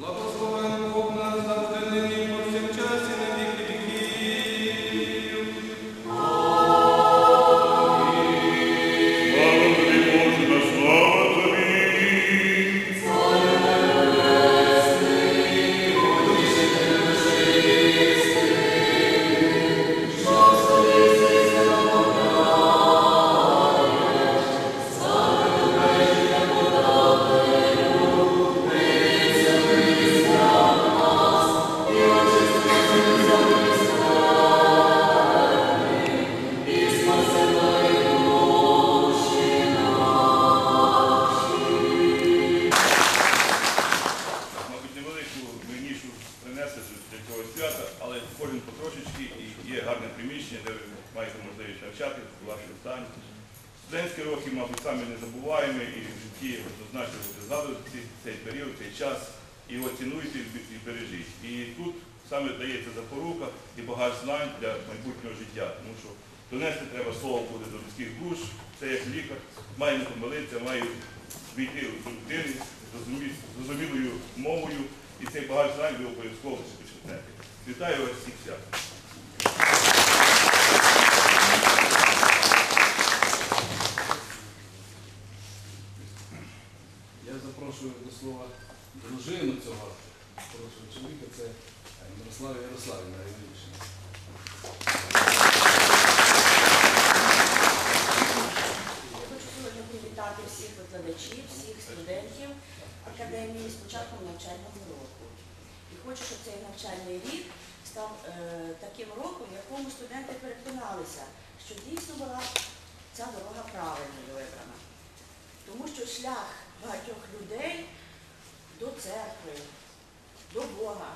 Lobos навчати в. Студентські роки, мабуть, самі не забуваємо і в житті однозначно будете згадувати цей період, цей час, і його цінуйте і бережіть. І тут саме дається запорука і багаж знань для майбутнього життя, тому що донести треба слово буде до людських душ, це як лікар, має не помилитися, має війти до людини з зрозумілою мовою, і цей багаж знань ви обов'язково почнете. Вітаю вас всіх свят. Запрошую до слова дружину цього хорошого чоловіка, це Мирослава Ярославівна Євгенівна. Я хочу сьогодні привітати всіх викладачів, всіх студентів академії з початком навчального року. І хочу, щоб цей навчальний рік став е, таким роком, в якому студенти переконалися, що дійсно була ця дорога правильно вибрана. Тому що шлях багатьох людей до церкви, до Бога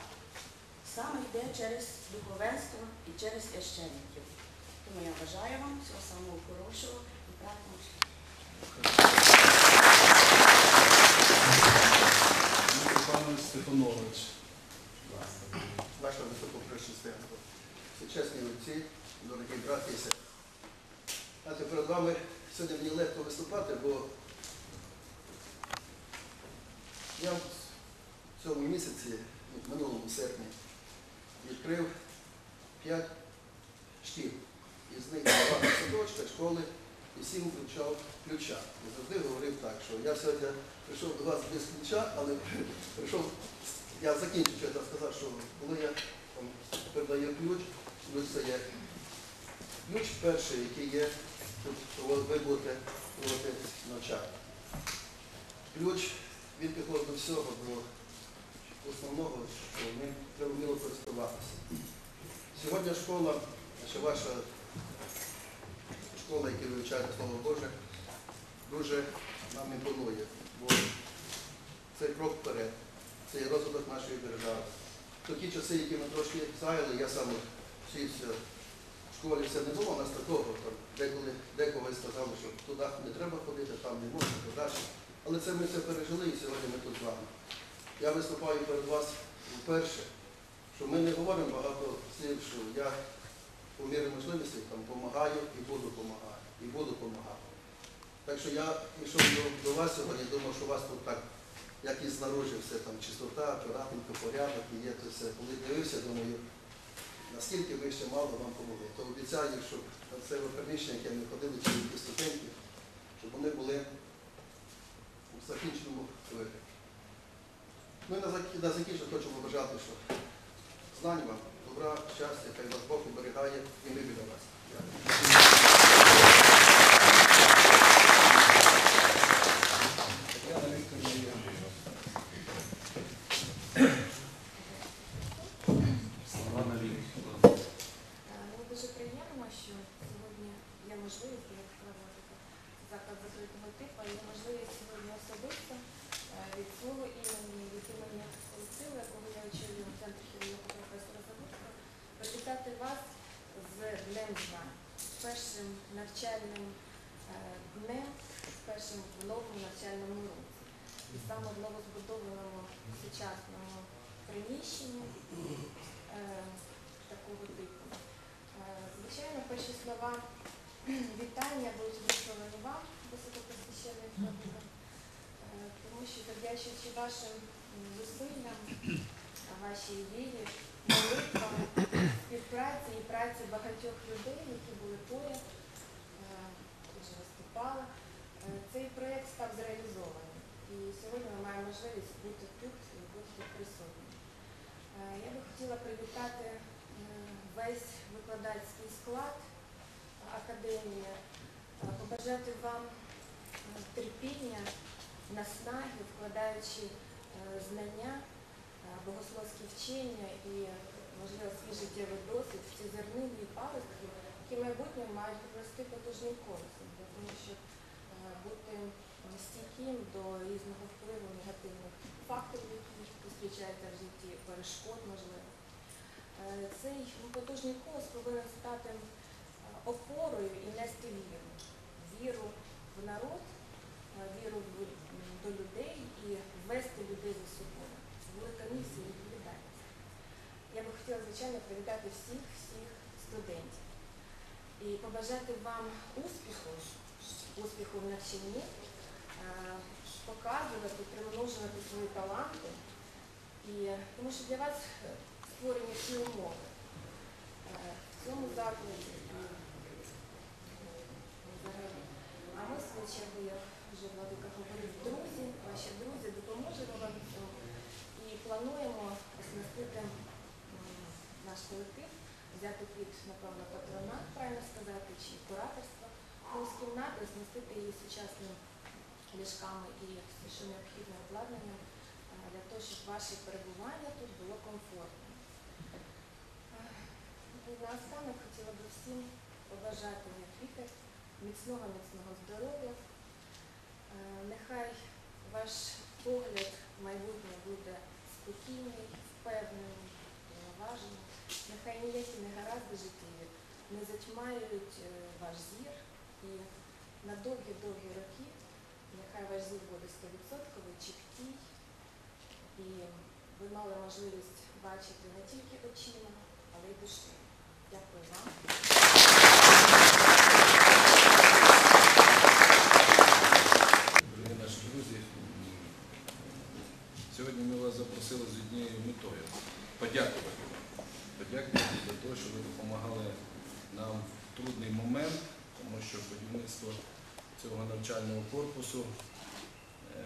саме йде через духовенство і через священників. Тому я бажаю вам всього самого хорошого і правильного шляху. Дмитро Павлович Степанович. Ваше високопресвященство, сучасні отці, дорогі брати і сестри. Знаєте, перед вами сьогодні мені легко виступати, бо я в цьому місяці, в минулому серпні, відкрив п'ять шкіл. Із них два садочка, школи і сім включав ключа. І завжди говорив так, що я сьогодні прийшов до вас без ключа, але прийшов я закінчу, що я сказав, що коли я там, передаю ключ, ключ це є ключ перший, який є, тут ви будете навчання. Ключ, він підходить до всього, до основного, що ми треба вміло користуватися. Сьогодні школа, ще ваша школа, яка вивчає Слово Боже, дуже нам імпонує, бо це крок вперед це є розвиток нашої держави. То ті часи, які ми трошки заяли, я сам вчився в школі, це не було у нас такого. Там, деколи деколи сказали, що туди не треба ходити, там не можна, туди. Але це ми це пережили і сьогодні ми тут з вами. Я виступаю перед вас вперше, що ми не говоримо багато слів, що я по мірі можливості там допомагаю і буду допомагати, і буду допомагати. Так що я йшов до, до вас сьогодні, думав, що у вас тут так як і знаружи все там чистота, акуратненько, порядок, і є це все. Коли дивився, думаю, наскільки ви ще мало вам помогли. То обіцяю, щоб це приміщення, яке ми ходили чоловіки студентів, щоб вони були у закінченому вигляді. Ну і на зак- на закінчення хочу побажати, що знань вам, добра, щастя, хай вас Бог оберігає і ми біля вас. Дякую. Тетяна Вікторівна Євгенівна. Слова на вік. Мені дуже приємно, що сьогодні є можливість як проводити заклад закритого типу, є можливість сьогодні особисто е, від свого імені, від імені колективу, якого я очолюю центр хірургії професора Забудко, привітати вас з Днем Знань, з першим навчальним е, днем, з першим в новому навчальному році. І саме в новозбудованому сучасному приміщенні е, такого типу. Звичайно, перші слова вітання будуть висловлені вам, високопосвящений владика, тому що завдячуючи вашим зусиллям, вашій вірі, молитвам, співпраці і праці багатьох людей, які були поряд, е, вже виступала. Е, Цей проєкт став зреалізований. І сьогодні ми маємо можливість бути тут і бути присутні. Е, Я би хотіла привітати е, весь викладацький склад академії, е, побажати вам е, терпіння, наснаги, вкладаючи е, знання, е, богословські вчення і, можливо, свій життєвий досвід в ці зерниві палички, які в майбутньому мають принести потужний користь для того, щоб е, бути стійким до різного впливу негативних факторів, які зустрічаються в житті, перешкод, можливо. Е, Цей потужний колос повинен стати е, опорою і нести віру. Віру в народ, е, віру в- м, до людей і вести людей за собою. Це велика місія і відповідальність. Я би хотіла, звичайно, привітати всіх, всіх студентів і побажати вам успіху, успіху в навчанні, е, показувати, примножувати свої таланти. І тому що для вас створені всі умови е, в цьому закладі. А ми, в свою чергу, як вже Владика говорив, друзі, ваші друзі, допоможемо вам. І плануємо оснастити наш колектив, взяти під, напевно, патронат, правильно сказати, чи кураторство, якусь кімнату, її сучасними ліжками і що необхідним обладнанням е, для того, щоб ваше перебування тут було комфортним. Е, І наостанок хотіла би всім побажати як лікар міцного, міцного здоров'я. Е, Нехай ваш погляд в майбутнє буде спокійний, впевнений, поважений. Нехай ніякі негаразди життєві не затьмарюють е, ваш зір і на довгі-довгі роки нехай ваш зір буде 100% чіткий і ви мали можливість бачити не тільки очима, але й душею. Дякую вам. Дорогі наші друзі, сьогодні ми вас запросили з однією метою подякувати вам. Подякувати за те, що ви допомагали нам в трудний момент, тому що будівництво цього навчального корпусу е,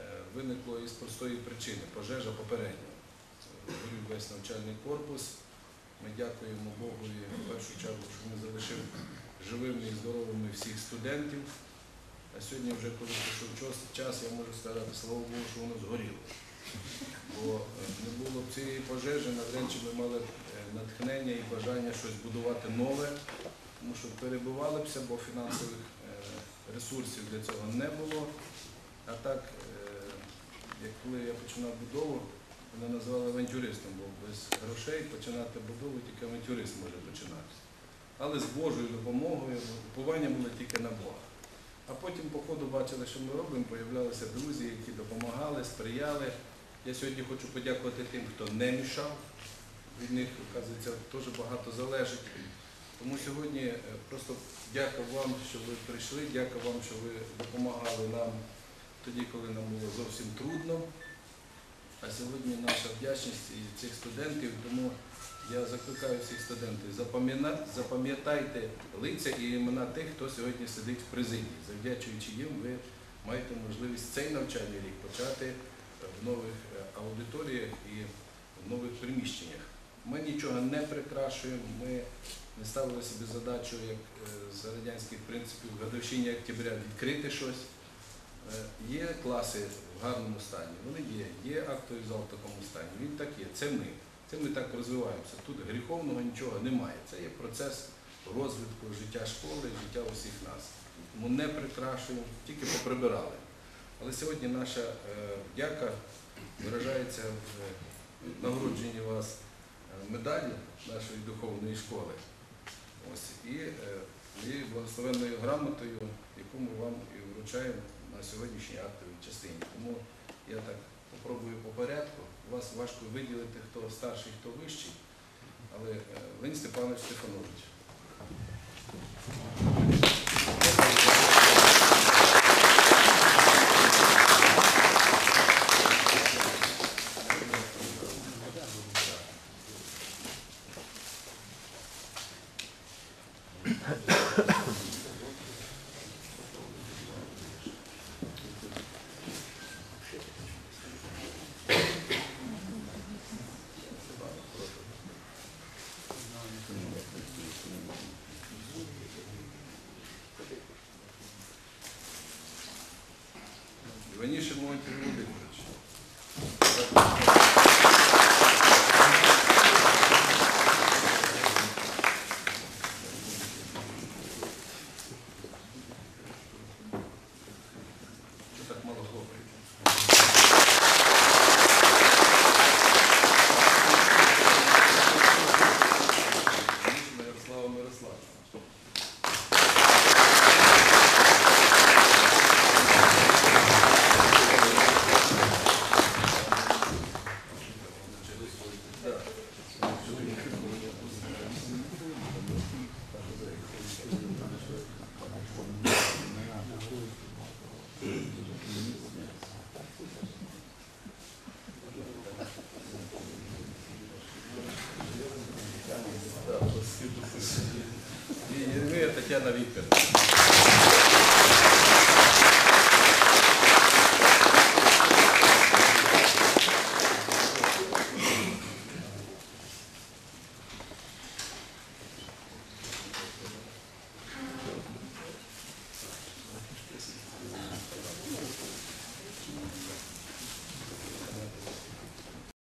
із простої причини пожежа попередня. Горів весь навчальний корпус. Ми дякуємо Богові в першу чергу, що ми залишив живими і здоровими всіх студентів. А сьогодні вже коли прийшов час- я можу сказати, слава Богу, що воно згоріло. Бо е, не було б цієї пожежі, навряд чи ми мали е, натхнення і бажання щось будувати нове, тому що перебували бся, бо фінансових е, ресурсів для цього не було. А так, як коли я починав будову, мене назвали авантюристом, бо без грошей починати будову тільки авантюрист може починати. Але з Божою допомогою уповання було тільки на Бога. А потім по ходу бачили, що ми робимо, появлялися друзі, які допомагали, сприяли. Я сьогодні хочу подякувати тим, хто не мішав. Від них, оказується, теж багато залежить. Тому сьогодні е, просто дякую вам, що ви прийшли, дякую вам, що ви допомагали нам тоді, коли нам було зовсім трудно. А сьогодні наша вдячність і цих студентів, тому я закликаю всіх студентів, запам'ятайте лиця і імена тих, хто сьогодні сидить в президії. Завдячуючи їм, ви маєте можливість цей навчальний рік почати в нових е, аудиторіях і в нових приміщеннях. Ми нічого не прикрашуємо, ми не ставили собі задачу, як е, з радянських принципів, в годовщині октября відкрити щось. Е, Є класи в гарному стані, вони є, є актовий зал в такому стані, він так є, це ми. Це ми так розвиваємося. Тут гріховного нічого немає. Це є процес розвитку життя школи, життя усіх нас. Тому не прикрашуємо, тільки поприбирали. Але сьогодні наша е, дяка виражається в е, нагородженні вас медалі нашої духовної школи. Ось, і благословенною грамотою, яку ми вам і вручаємо на сьогоднішній актовій частині. Тому я так попробую по порядку. Вас важко виділити, хто старший, хто вищий, але е, Лень Степанович Стефанович. Раніше Леонтій Володимирович.